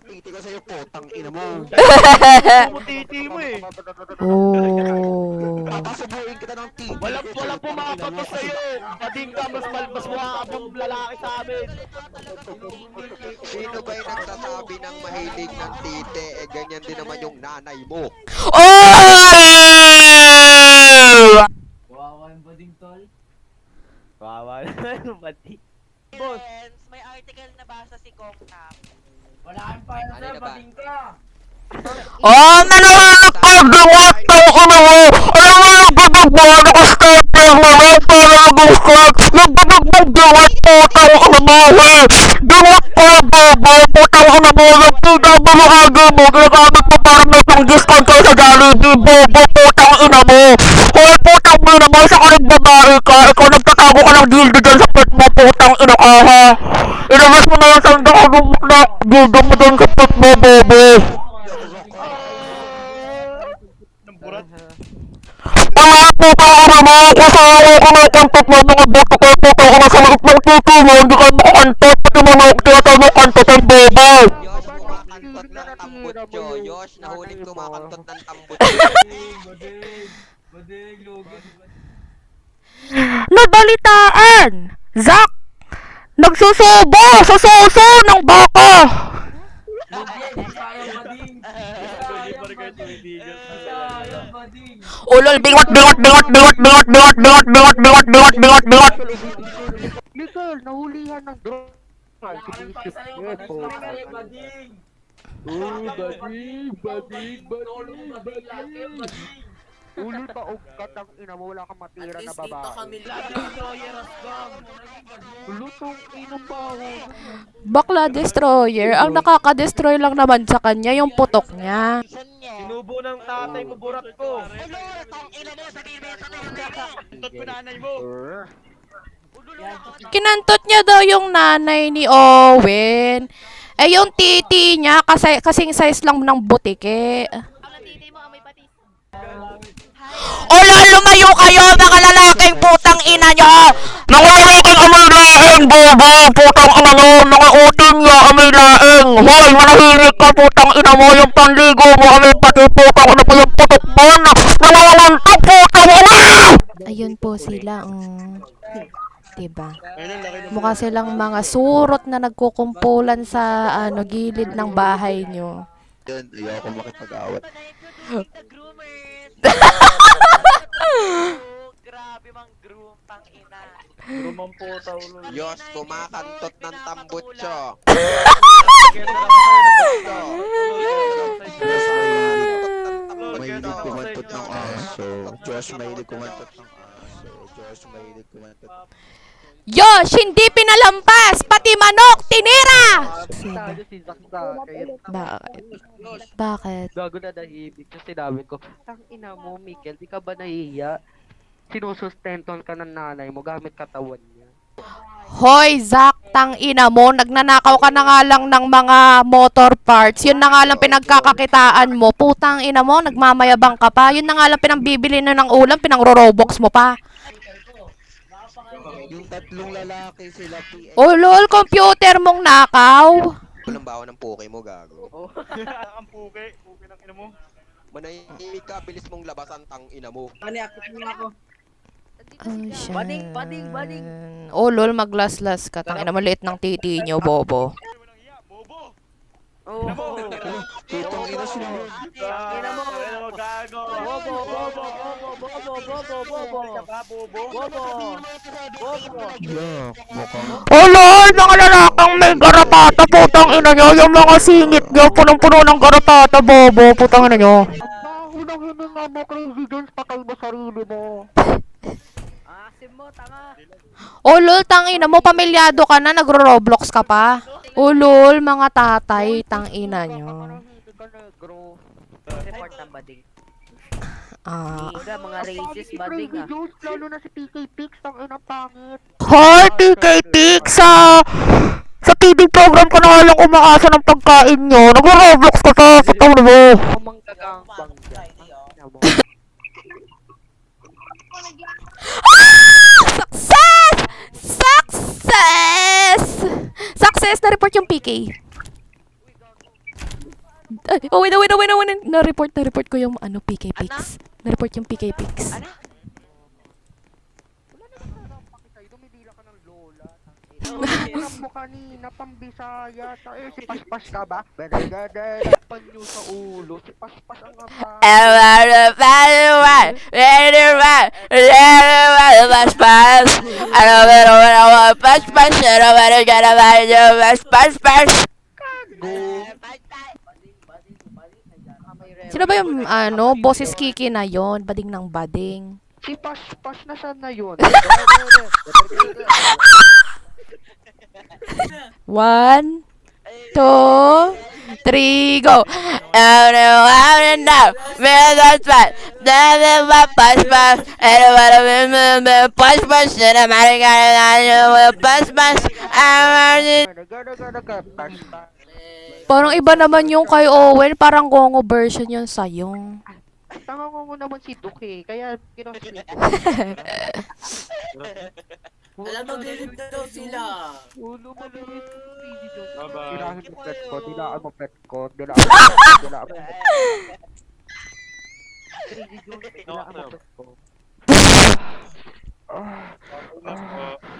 Titi ko sa'yo, putang ina mo. Titi mo eh. Oh. Papasubuin kita ng titi. Walang walang pumapatos sa'yo. Bading ka, mas malbas ka pang lalaki sa amin. Sino ba yung nagsasabi ng mahilig ng titi? Eh, ganyan din naman yung nanay mo. Oh! Wawa yung bading tol. Wawa na bading. Boss. May article na basa si Kong Tam. Wala kang pera sir, bading ka. Ah, nanahanap ka ng wakto ko na mo! Alam mo, nagbabagbag ako scout na mga para mag-scout! Nagbabagbag gawat po tao ko na mawa! Gawat ko na baba po ko na mawa! Pagdaba mo aga mo, ginagamit mo para may pang discount ka sa galing ni Bobo po tao ina mo! Hoy po tao mo sa mo doon kapag mo, bobo! Ano, mga po pa ako mo! Kasama ko na ikantot mo mga buto ko! Puto ko na sa lahat ng tuto mo! Hindi ka makantot! Pati mo mga kiyata mo kantot ang bobo! Yosh, kumakantot ng tambot nyo! Yosh, nahuling kumakantot ng tambot nyo! Badig, Logan! Nabalitaan! Zack! Nagsusubo sa suso ng baka! Ulol, bingot, bingot, bingot, bingot, bingot, bingot, bingot, bingot, bingot, bingot, bingot, bingot. Miguel, nahulihan ng drone. Sa'yo, bading. Bading. Bading, bading, lagi. Ulol pa ugkat ang ina mo, wala kang matira na babae. Destroyer of God. Lutong inong baho. Bakla destroyer, ang nakaka-destroy lang naman sa kanya yung putok niya. Sinubo ng tatay mo burat ko. Ulo, tang ina mo, sabihin mo yan sa nanay mo. Antot ko nanay mo. Ulo, Kinantot niya daw yung nanay ni Owen. Eh, yung titi niya, kasi, kasing size lang ng butike. Ang titi mo, amoy patis. Ola, lumayo kayo, mga lalaking putang ina nyo! Mga lalaking amoy laing, bobo! Putang Hoy, manahimik ka, putang ina mo, yung panligo mo, amoy pati putang ina po yung putok mo, na nangangantok, putang ina! Ayun po sila, um, diba? Mukha silang mga surot na nagkukumpulan sa ano gilid ng bahay nyo. Yun, ayoko makipag-awat. Grabe mang groom, tang ina. Rumang puta ulo. Yosh, kumakantot ng tambutso. Mahilig kumantot ng aso. Josh, mahilig kumantot ng aso. Josh, mahilig kumantot. Yosh, hindi pinalampas! Pati manok, tinira! Bakit? Bakit? Gago na nahibig kasi sinabi ko, Tang ina mo, Mikkel, di ka ba nahihiya? Sinusustenton ka ng nanay mo gamit katawan niya. Hoy, Zach, tang ina mo, nagnanakaw ka na nga lang ng mga motor parts. Yun na nga lang pinagkakakitaan mo. Putang ina mo, nagmamayabang ka pa. Yun na nga lang pinambibili na ng ulam, pinang-robox mo pa. Yung tatlong lalaki sila. Oh, lol, computer mong nakaw. Walang bawa ng poke mo, gago. Ang puke. Puke ng ina mo. Manahimik ka, bilis mong labasan tang ina mo. Oh, siya. Bading, bading, bading. Oh, lol, maglaslas ka. Tang ina, maliit ng titi nyo, bobo. Bobo. Oo. Tutong ina sila. Ina mo. Ina mo gago. Bobo, bobo, bobo, bobo, bobo, bobo. Bobo. Bobo. Bobo. Oh, lol, mga lalakang may garapata, putang ina nyo. Yung mga singit nyo, punong-puno ng garapata, bobo, putang ina nyo. Baho na hininga mo, Crazy Jones, patay mo sarili mo. Tanga. Oh, lol, tangina mo, pamilyado ka na, nagro-roblox ka pa. Oh, lol, mga tatay, tangina nyo. Report ng bading. Ah. Iga, mga racist bading ah. Lalo na si PK Pix, ang inang pangit. Hoy, TKT, sa... Sa TV program ka na nga lang umaasa ng pagkain nyo. Nagro-roblox ka pa, ina mo. Umang kagangbang dyan. Mo. Success! Success! Na-report yung PK. Ay, oh, wait, wait, wait, wait, wait. Na-report, na-report ko yung ano, PK Pics. Na-report yung PK Pics. Ano? Dumidila ka ng lola. Alam mo kanina, pambisaya. Ta- Eh, si Paspas ka ba? Bedegede. Panyo sa ulo. Si Paspas ang apa. Sino ba yung, ano, boses Kiki na yon Bading ng bading. Si Paspas na saan na yun? One, two, three, go! Out and out and out, man, that's right. Then then my push push, and what a man, push push, and I'm out of got push push. I'm Parang iba naman yung kay Owen, parang gongo version yun sa'yo. Tanga ko naman si Duke eh. Kaya kinonsinig ko. Alam mo, galit daw sila. Ulo mo yung video. Bye-bye. Mo pet ko. Dilaan mo pet ko. Dilaan mo pet ko. Dilaan mo pet ko. Mo pet ko. Ah, ah.